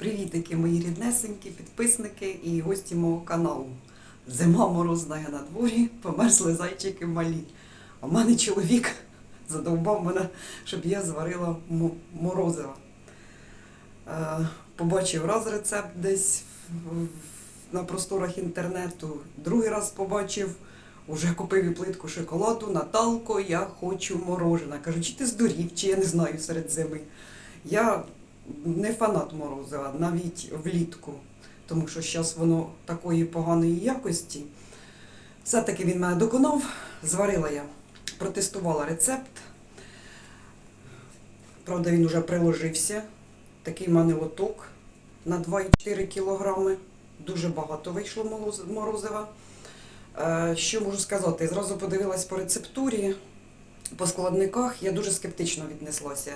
Привітики, мої ріднесенькі, підписники і гості мого каналу. Зима морозна на дворі, померзли зайчики малі. А в мене чоловік задовбав мене, щоб я зварила мо- морозиво. Е, Побачив раз рецепт десь на просторах інтернету, другий раз побачив, уже купив і плитку шоколаду, Наталко, я хочу морожена. Кажу, чи ти здурів, чи я не знаю серед зими. Я не фанат морозива, навіть влітку, тому що зараз воно такої поганої якості. Все-таки він мене доконав, зварила я, протестувала рецепт. Правда, він вже приложився. Такий в мене лоток на 2,4 кілограми. Дуже багато вийшло морозива. Е, Що можу сказати? Зразу подивилась по рецептурі, по складниках. Я дуже скептично віднеслася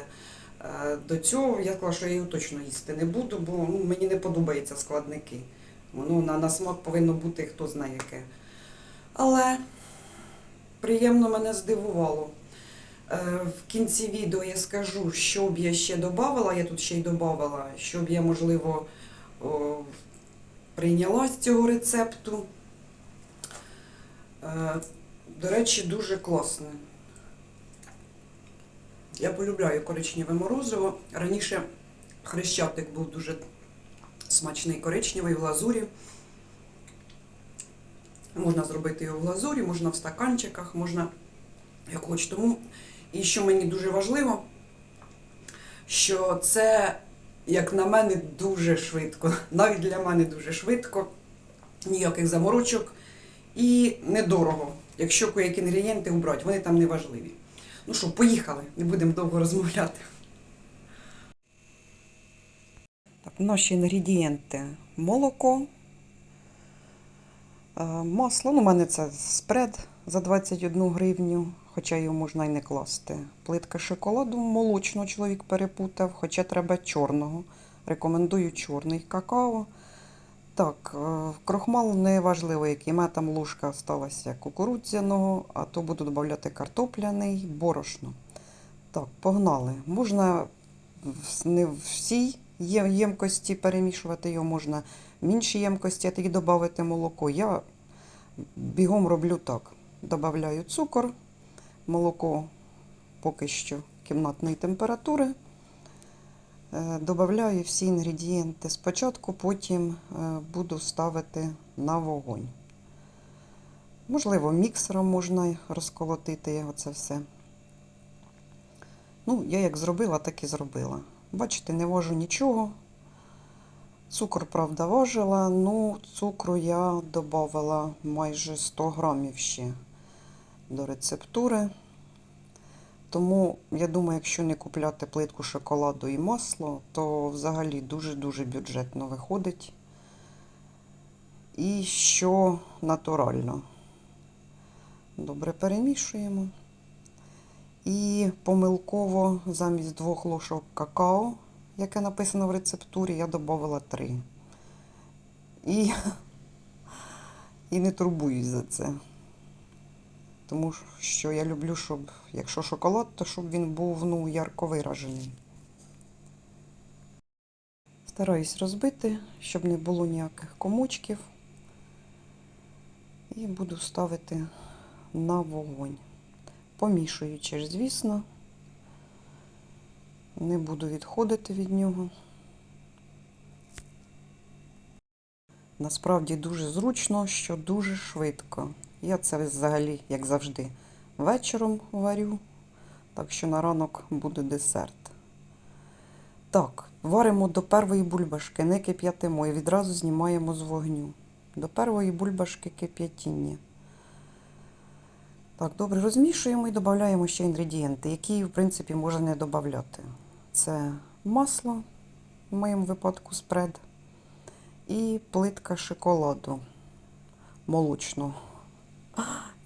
до цього. Я сказала, що я його точно їсти не буду, бо ну, мені не подобаються складники. Воно на, на смак повинно бути хто знає яке. Але приємно мене здивувало. Е, В кінці відео я скажу, що б я ще додавала. Я тут ще й додавала, що б я, можливо, прийняла з цього рецепту. Е, До речі, дуже класне. Я полюбляю коричневе морозиво. Раніше хрещатик був дуже смачний коричневий в глазурі. Можна зробити його в глазурі, можна в стаканчиках, можна як хоч. Тому, і що мені дуже важливо, що це, як на мене, дуже швидко. Навіть для мене дуже швидко, ніяких заморочок і недорого. Якщо які інгредієнти убрати, вони там не важливі. Ну що, поїхали, не будемо довго розмовляти. Так, наші інгредієнти молоко, е, масло. Ну, у мене це спред за 21 гривню, хоча його можна і не класти. Плитка шоколаду молочного чоловік перепутав, хоча треба чорного. Рекомендую чорний какао. Так, е, крохмал не важливо, який. Мене там ложка сталася кукурудзяного, а то буду додавати картопляний, борошно. Так, погнали. Можна не в всій ємкості перемішувати його, можна в іншій ємкості, а тоді додати молоко. Я бігом роблю так. Додаю цукор, молоко поки що кімнатної температури. Е, Добавляю всі інгредієнти спочатку, потім е, буду ставити на вогонь. Можливо, міксером можна розколотити оце все. Ну, я як зробила, так і зробила. Бачите, не вожу нічого. Цукор, правда, важила, ну цукру я додавала майже 100 грамів ще до рецептури. Тому, я думаю, якщо не купляти плитку шоколаду і масло, то взагалі дуже-дуже бюджетно виходить. І що натурально. Добре перемішуємо. І помилково замість двох ложок какао, яке написано в рецептурі, я додавала три. І, і не турбуюсь за це. Тому що я люблю, щоб якщо шоколад, то щоб він був ну, ярко виражений. Стараюсь розбити, щоб не було ніяких комочків. І буду ставити на вогонь. Помішуючи, звісно. Не буду відходити від нього. Насправді дуже зручно, що дуже швидко. Я це взагалі, як завжди, вечором варю, так що на ранок буде десерт. Так, варимо до першої бульбашки, не кип'ятимо і відразу знімаємо з вогню. До першої бульбашки кип'ятіння. Так, добре розмішуємо і додаємо ще інгредієнти, які, в принципі, можна не додати. Це масло, в моєму випадку спред, і плитка шоколаду молочного,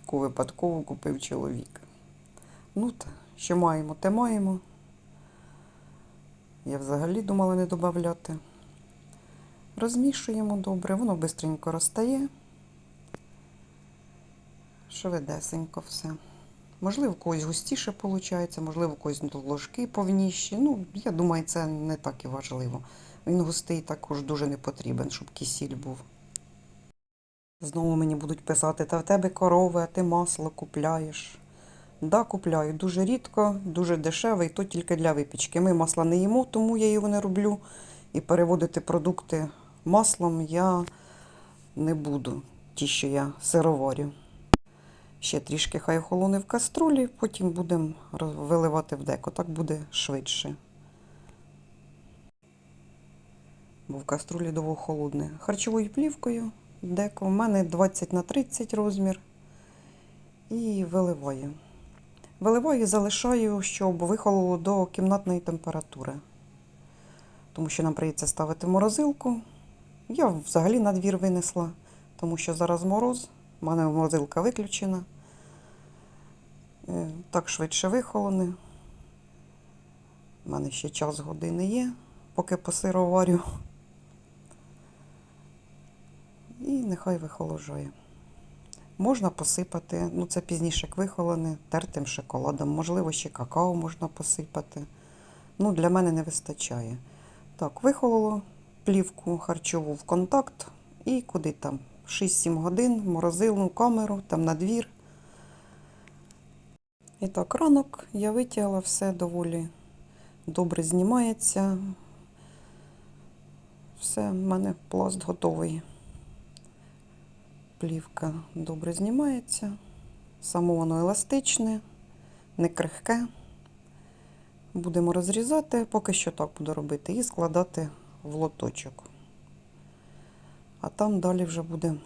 яку випадково купив чоловік. Ну, та, що маємо, те маємо. Я взагалі думала не додати. Розмішуємо добре, воно швидко розтає. Швидесенько все. Можливо, когось густіше виходить, можливо, когось ложки повніші. Ну, я думаю, це не так і важливо. Він густий також дуже не потрібен, щоб кисіль був. Знову мені будуть писати, та в тебе корови, а ти масло купляєш. Да, купляю дуже рідко, дуже дешеве, і то тільки для випічки. Ми масла не їмо, тому я його не роблю. І переводити продукти маслом я не буду, ті, що я сироварю. Ще трішки хай охолоне в каструлі, потім будемо виливати в деко. Так буде швидше. Бо в каструлі довго холодне. Харчовою плівкою деко. У мене 20 на 30 розмір. І виливаю. Виливаю залишаю, щоб вихололо до кімнатної температури. Тому що нам прийдеться ставити морозилку. Я взагалі на двір винесла, тому що зараз мороз, в мене морозилка виключена. Е, Так швидше вихолоне. У мене ще час години є, поки посироварю. І нехай вихоложає. Можна посипати, ну це пізніше як тертим шоколадом. Можливо, ще какао можна посипати. Ну, для мене не вистачає. Так, вихололо плівку харчову в контакт і куди там? 6-7 годин, в морозилну камеру, там на двір. І так, ранок я витягла все доволі добре знімається. Все, в мене пласт готовий. Плівка добре знімається. Само воно еластичне, не крихке. Будемо розрізати, поки що так буду робити, і складати в лоточок. А там далі вже будемо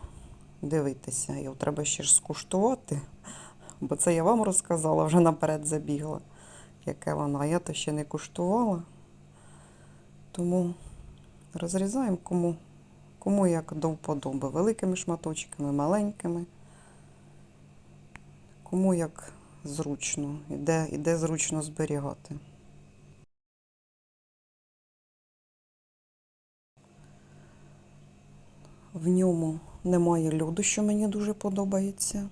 дивитися. Його треба ще ж скуштувати, бо це я вам розказала, вже наперед забігла, яке воно, а я то ще не куштувала. Тому розрізаємо кому, кому як до вподоби. Великими шматочками, маленькими. Кому як зручно, і де, і де зручно зберігати. В ньому немає льоду, що мені дуже подобається.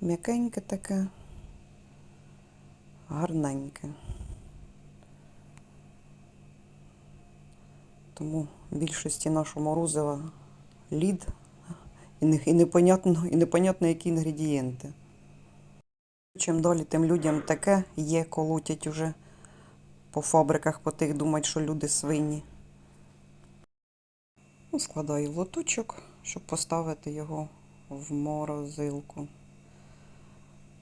М'якеньке таке, гарненьке. Тому більшості нашого морозива лід і, не, і, непонятно, і непонятно, які інгредієнти. Чим далі, тим людям таке є, колотять уже по фабриках, по тих думають, що люди свині. Ну, Складаю в лоточок, щоб поставити його в морозилку.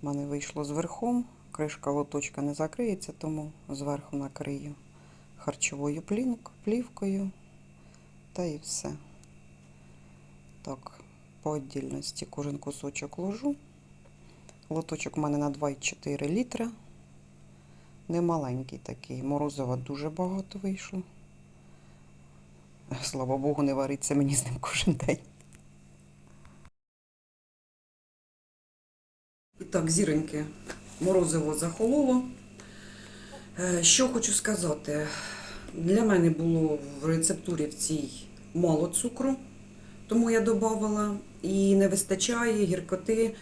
У мене вийшло зверху. Кришка лоточка не закриється, тому зверху накрию харчовою плівкою. Та і все. Так, по віддільності кожен кусочок ложу. Лоточок у мене на 2,4 літра. Немаленький такий. Морозива дуже багато вийшло. Слава Богу, не вариться мені з ним кожен день. І так, зіроньки, морозиво захололо. Е, Що хочу сказати. Для мене було в рецептурі в цій мало цукру, тому я додавала. І не вистачає гіркоти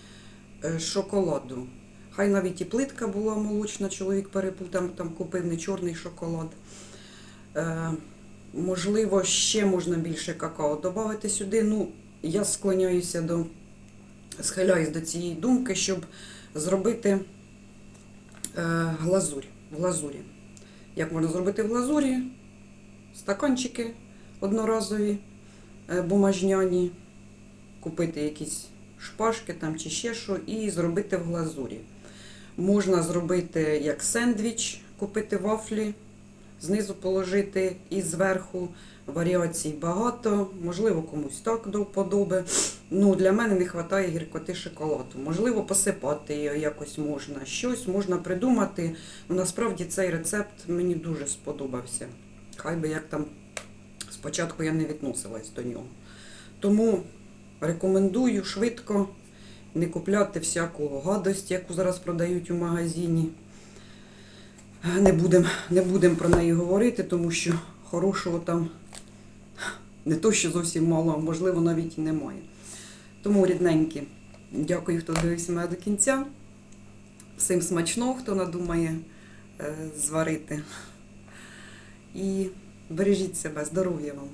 е, шоколаду. Хай навіть і плитка була молочна, чоловік перепутав, там купив не чорний шоколад. Е, можливо, ще можна більше какао додати сюди. Ну, я склоняюся до, схиляюсь до цієї думки, щоб зробити е, глазурь в глазурі. Як можна зробити в глазурі? Стаканчики одноразові, е, бумажняні, купити якісь шпажки там чи ще що, і зробити в глазурі. Можна зробити як сендвіч, купити вафлі, знизу положити і зверху варіацій багато. Можливо, комусь так до вподоби. Ну, для мене не вистачає гіркоти шоколаду. Можливо, посипати її якось можна. Щось можна придумати. Ну, насправді цей рецепт мені дуже сподобався. Хай би як там спочатку я не відносилась до нього. Тому рекомендую швидко не купляти всяку гадость, яку зараз продають у магазині. Не будемо не будем про неї говорити, тому що хорошого там не то, що зовсім мало, а можливо навіть і немає. Тому, рідненькі, дякую, хто дивився мене до кінця. Всім смачного, хто надумає е, зварити. І Бережіть себе, здоров'я вам.